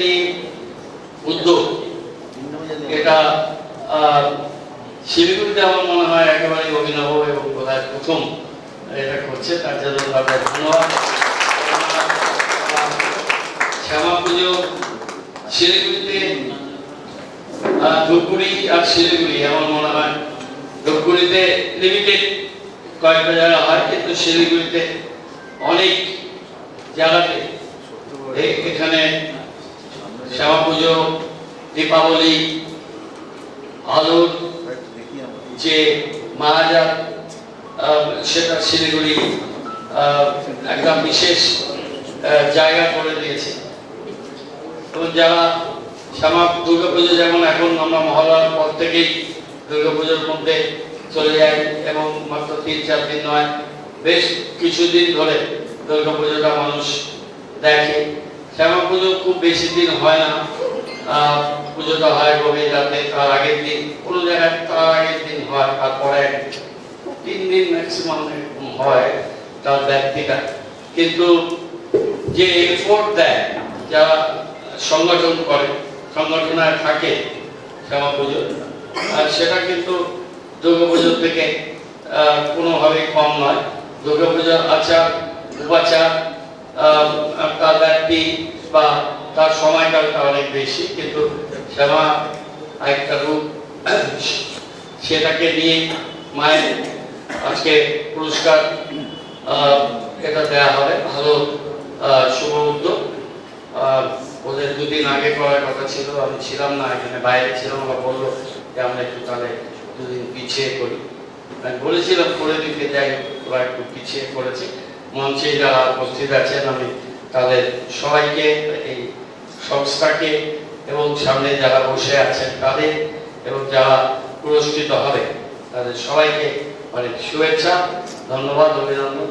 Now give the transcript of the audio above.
নিয়ে উদ্যোগ। এটা শিলিগুড়িতে আমার মনে হয় একেবারে অভিনব এবং বোধহয় প্রথম এটা করছে। তার জন্য তাদের ধন্যবাদ। শ্যামা পুজো শিলিগুড়িতে ধূপগুড়ি আর শিলিগুড়ি আমার মনে হয়। ধূপগুড়িতে লিমিটেড কয়েকটা জায়গা হয়, কিন্তু শিলিগুড়িতে অনেক জায়গাতে এখানে শ্যামা পুজো দীপাবলি আলোর যে মাহাজার আহ, সেটা শিলিগুড়ি একটা বিশেষ জায়গা করে দিয়েছে। এবং যারা শ্যামা দুর্গাপুজো যেমন এখন আমরা মহলার পর থেকেই দুর্গাপুজোর মধ্যে চলে যাই এবং মাত্র তিন চার দিন নয় বেশ কিছুদিন ধরে দুর্গাপুজোটা মানুষ দেখে। শ্যামা পুজো খুব বেশি দিন হয় না। পুজোটা হয় গভীর রাতে তার আগের দিন, কোনো জায়গায় তার আগের দিন হয়, তারপরে তিন দিন ম্যাক্সিমাম হয়, তার ব্যক্তিটা। কিন্তু যে এফোর্ট দেয় যারা সংগঠন করে, সংগঠনায় থাকে শ্যামা পুজো, আর সেটা কিন্তু দুর্গা পুজোর থেকে কোনোভাবেই কম নয়। দুর্গা পুজোর আচার, উপাচার তার ব্যাপ্তি বা তার সময়কালটা অনেক বেশি, কিন্তু শ্যামা একটা রূপ, সেটাকে নিয়ে মায়ের আজকে পুরস্কার এটা দেয়া হবে, ভালো শুভ উদ্যোগ। ওদের দুদিন আগে করার কথা ছিল, আমি ছিলাম না, এখানে বাইরে ছিলাম ওরা বলল যে আমরা একটু তাহলে দুদিন পিছিয়ে করি আমি বলেছিলাম, করে দিতে, যাই ওরা একটু পিছিয়ে করেছে মঞ্চে যারা উপস্থিত আছেন আমি তাদের সবাইকে, এই সংস্থাকে এবং সামনে যারা বসে আছেন তাদের এবং যারা পুরস্কৃত হবে, তাদের সবাইকে অনেক শুভেচ্ছা, ধন্যবাদ, অভিনন্দন।